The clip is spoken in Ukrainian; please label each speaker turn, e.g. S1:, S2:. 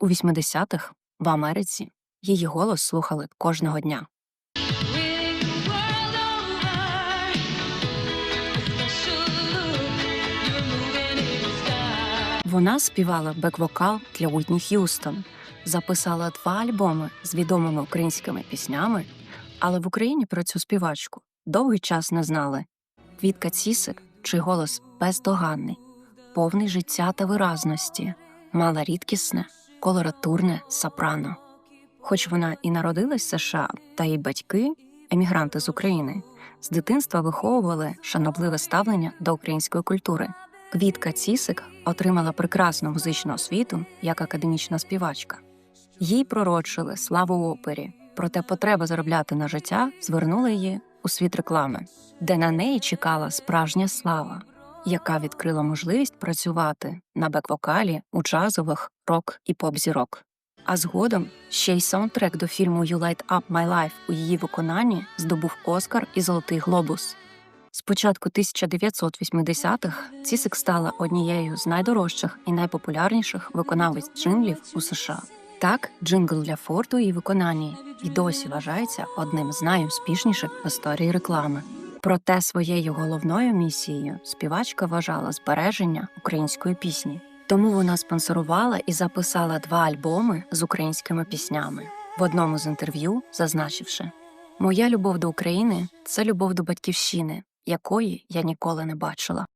S1: У 80-х в Америці її голос слухали кожного дня. Вона співала бек-вокал для Уітні Х'юстон, записала два альбоми з відомими українськими піснями, але в Україні про цю співачку довгий час не знали. Квітка Цісик, чий голос бездоганний, повний життя та виразності, мала рідкісне, колоратурне сопрано. Хоч вона і народилась в США, та її батьки, емігранти з України, з дитинства виховували шанобливе ставлення до української культури. Квітка Цісик отримала прекрасну музичну освіту як академічна співачка. Їй пророчили славу опері, проте потреба заробляти на життя звернула її у світ реклами, де на неї чекала справжня слава, яка відкрила можливість працювати на бек-вокалі у джазових рок і поп-зірок. А згодом ще й саундтрек до фільму «You Light Up My Life» у її виконанні здобув Оскар і Золотий Глобус. З початку 1980-х Цісик стала однією з найдорожчих і найпопулярніших виконавець джинглів у США. Так, джингл для форту її виконанні і досі вважається одним з найуспішніших в історії реклами. Проте своєю головною місією співачка вважала збереження української пісні. Тому вона спонсорувала і записала два альбоми з українськими піснями. В одному з інтерв'ю зазначивши: Моя любов до України це любов до батьківщини, якої я ніколи не бачила.